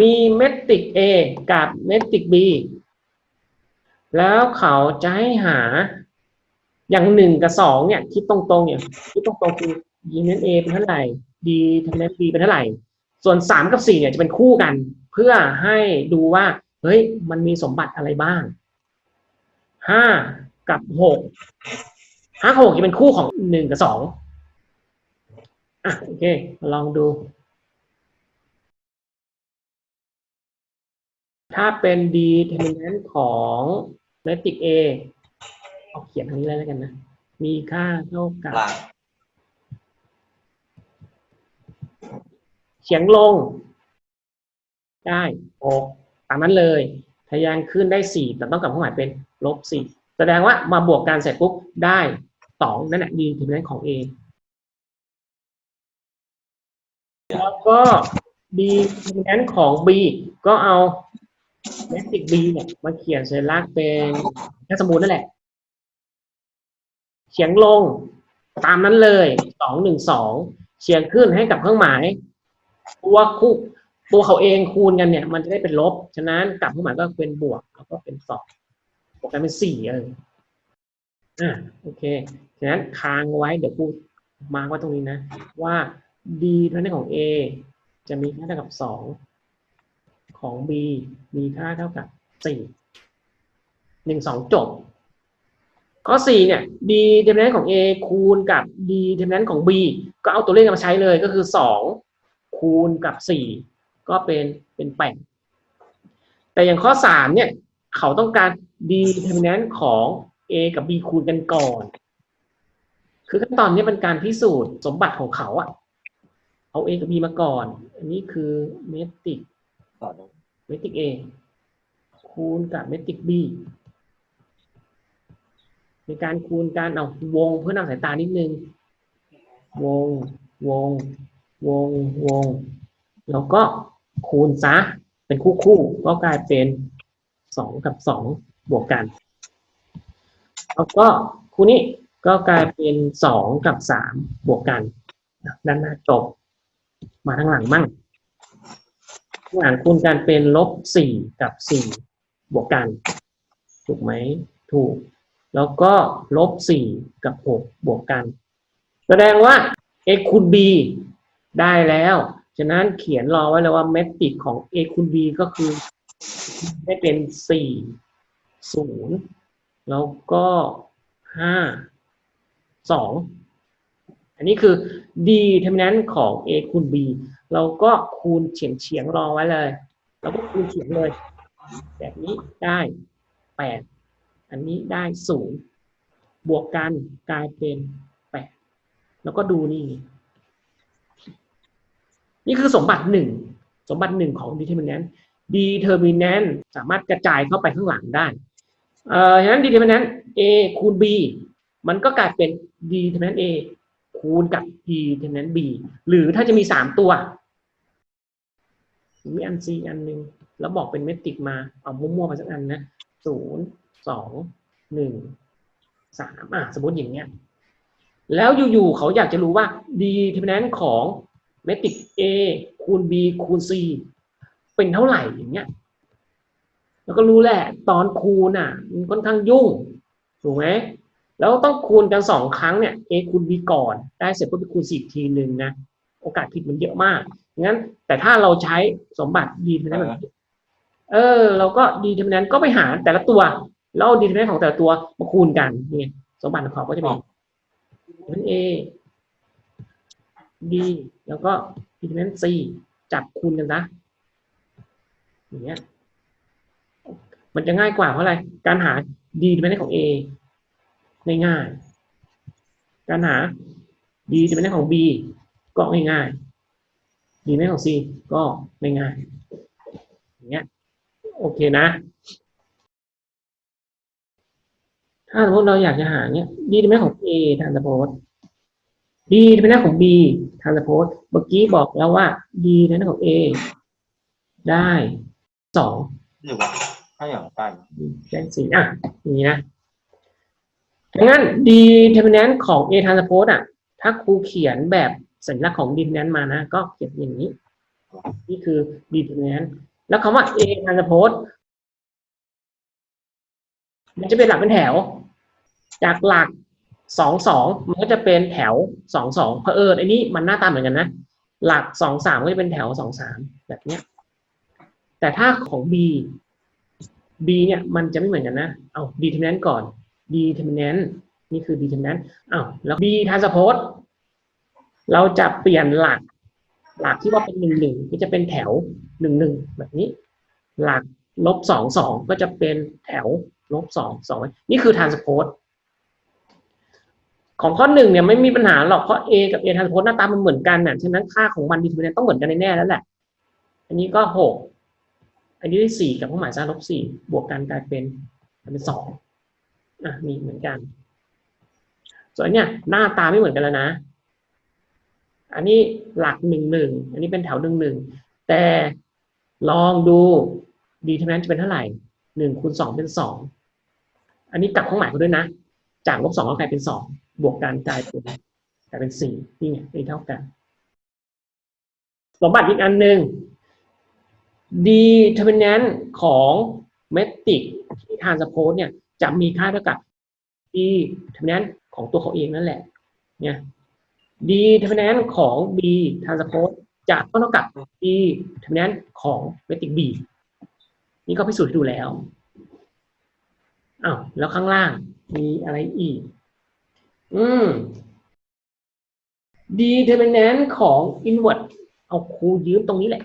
มีเมตริก A กับเมตริก B แล้วเขาจะให้หาอย่างหนึ่งกับสองเนี่ยคิดตรงๆเนี่ยคิดตรงๆคือ d เมน A เป็นเท่าไหร่ d ทำเมน B เป็นเท่าไหร่ ส่วนสามกับสี่เนี่ยจะเป็นคู่กัน เพื่อให้ดูว่า เฮ้ย มันมีสมบัติอะไรบ้างห้ากับหกห้าหกจะเป็นคู่ของหนึ่งกับสอง อะโอเคมาลองดู ถ้าเป็น determinant ของ matrix A เอาเขียนทางนี้เลยแล้วกันนะ มีค่าเท่ากับหลังเฉียงลง ได้หกตามนั้นเลยทะแยงขึ้นได้สี่แต่ต้องกลับเครื่องหมายเป็นลบสี่แสดงว่ามาบวกกันเสร็จปุ๊บได้สองนั่นแหละดีถึงนั้นของ A ก็ดีถึงนั้นของ B ก็เอาแมทริก B เนี่ยมาเขียนสัญลักษณ์เป็นแค่สมบูรณ์นั่นแหละ เฉียงลงตามนั้นเลยสองหนึ่งสองเฉียงขึ้นให้กับเครื่องหมาย ตัวคู่ตัวเขาเองคูณกันเนี่ย มันจะได้เป็นลบ ฉะนั้นกลับเครื่องหมายก็เป็นบวกแล้วก็เป็นสองบวกกันเป็นสี่เอออ่าโอเคฉะนั้นค้างไว้เดี๋ยวพูดมาไว้ตรงนี้นะ ว่า d เท่านั้นของ a จะมีค่าเท่ากับสองของ b มีค่าเท่ากับสี่หนึ่งสองจบ ข้อสี่เนี่ย d เทมเพลนของ a คูณกับ d เทมเพลนของ b ก็เอาตัวเลขมาใช้เลยก็คือสองคูณกับสี่ก็เป็นเป็นแปดแต่อย่างข้อสามเนี่ย เขาต้องการ d เทมเพลนของ a กับ b คูณกันก่อน คือขั้นตอนนี้เป็นการพิสูจน์สมบัติของเขาอะ เอา a กับ b มาก่อน อันนี้คือเมตริกต่อเมตริก A คูณกับเมตริก B ในการคูณการเอาวงเพื่อนำสายตานิดนึง วง วง วง วง แล้วก็คูณซะ เป็นคู่คู่ๆก็กลายเป็นสองกับสองบวกกัน แล้วก็คู่นี้ก็กลายเป็นสองกับสามบวกกัน ด้านหน้าจบ มาทางหลังมั่งหารคูณกันเป็นลบสี่กับสี่บวกกัน ถูกไหมถูก แล้วก็ลบสี่กับหกบวกกัน แสดงว่า x คูณ b ได้แล้ว ฉะนั้นเขียนรอไว้เลยว่าเมตริกของ a คูณ b ก็คือได้เป็นสี่ศูนย์แล้วก็ห้าสอง อันนี้คือ determinant ของ a คูณ b เราก็คูณเฉียงเฉียงๆรอไว้เลยเราก็คูณเฉียงเลย แบบนี้ได้แปดอันนี้ได้ศูนย์บวกกันกลายเป็นแปดแล้วก็ดูนี่ นี่คือสมบัติหนึ่งสมบัติหนึ่งของ determinant determinant สามารถกระจายเข้าไปข้างหลังได้เอ่อฉะนั้น determinant a คูณ b มันก็กลายเป็น determinant a คูณกับ determinant b หรือถ้าจะมีสามตัว มีอัน C อันหนึ่งแล้วบอกเป็นเมตริกมา เอามั่วๆมาสักอันนะศูนย์สองหนึ่งสามอะสมมติอย่างเงี้ย แล้วอยู่ๆเขาอยากจะรู้ว่า determinant ของเมตริก A คูณ B คูณ C เป็นเท่าไหร่อย่างเงี้ยแล้วก็รู้แหละ ตอนคูณอะมันค่อนข้างยุ่งถูกไหม แล้วต้องคูณกันสองครั้งเนี่ย a คูณ b ก่อนได้เสร็จก็ไปคูณสี่ทีหนึ่งนะโอกาสผิดมันเยอะมากงั้น แต่ถ้าเราใช้สมบัติดีเทอร์มินต์เออ เราก็ดีเทอร์มินต์ก็ไปหาแต่ละตัว แล้วดีเทอร์มินต์ของแต่ละตัวมาคูณกันนี่สมบัติของเขาก็จะมีเป็น a b แล้วก็ดีเทอร์มินต์ c จับคูณกันนะอย่างเงี้ยมันจะง่ายกว่าเพราะอะไร การหาดีเทอร์มินต์ของ a ง่ายๆการหา d เทอร์มินต์ของ b ก็ง่ายๆ d เทอร์มินต์ของ c ก็ง่ายๆอย่างเงี้ยโอเคนะ ถ้าสมมติเราอยากจะหาเนี้ย d เทอร์มินต์ของ a ทางสโพส d เทอร์มินต์ของ b ทางสโพสเมื่อกี้บอกแล้วว่า d เทอร์มินต์ของ a ได้สองหรือว่าถ้าอย่างใต้แจ้งสีอะอย่างนี้นะ ดังนั้น determinant ของ a transpose อะ ถ้าครูเขียนแบบสัญลักษณ์ของ determinant มานะ ก็เขียนอย่างนี้ นี่คือ determinant แล้วคำว่า a transpose มันจะเป็นหลักเป็นแถว จากหลักสองสองมันก็จะเป็นแถวสองสองเพอเอิญไอ้นี่มันหน้าตาเหมือนกันนะ หลักสองสามก็จะเป็นแถวสองสามแบบเนี้ย แต่ถ้าของ b b เนี่ยมันจะไม่เหมือนกันนะ เอา determinant ก่อน determinant นี่คือ determinant อ้าวแล้ว b transpose เราจะเปลี่ยนหลัก หลักที่ว่าเป็นหนึ่งหนึ่งก็จะเป็นแถวหนึ่งหนึ่งแบบนี้ หลักลบสองสองก็จะเป็นแถวลบสองสองนี่คือ transpose ของข้อหนึ่งเนี่ยไม่มีปัญหาหรอกเพราะ a กับ a transpose หน้าตามันเหมือนกันน่ะฉะนั้นค่าของมัน determinant ต้องเหมือนกันแน่ๆแล้วแหละ อันนี้ก็หกอันนี้ได้สี่กับเครื่องหมายซาลบสี่บวกกันกลายเป็นเป็นสอง อะมีเหมือนกัน ส่วนเนี่ยหน้าตาไม่เหมือนกันแล้วนะ อันนี้หลักหนึ่งหนึ่งอันนี้เป็นแถวหนึ่งหนึ่งแต่ลองดู determinant จะเป็นเท่าไหร่หนึ่งคูณสองเป็นสองอันนี้กลับเครื่องหมายเขาด้วยนะ จากลบสองกลายเป็นสองบวกกันกลายเป็นกลายเป็นสี่นี่ไงนี่เท่ากันสมบัติอีกอันหนึ่ง determinant ของเมตริกที่ทานสโพสเนี่ย จะมีค่าเท่ากับ determinant ของตัวเขาเองนั่นแหละเนี่ย determinant ของ b transpose จะต้องเท่ากับ determinant ของเมติก b นี่ก็พิสูจน์ให้ดูแล้วอ้าวแล้วข้างล่างมีอะไรอีก อืม determinant ของ inverse เอาครูยืมตรงนี้แหละ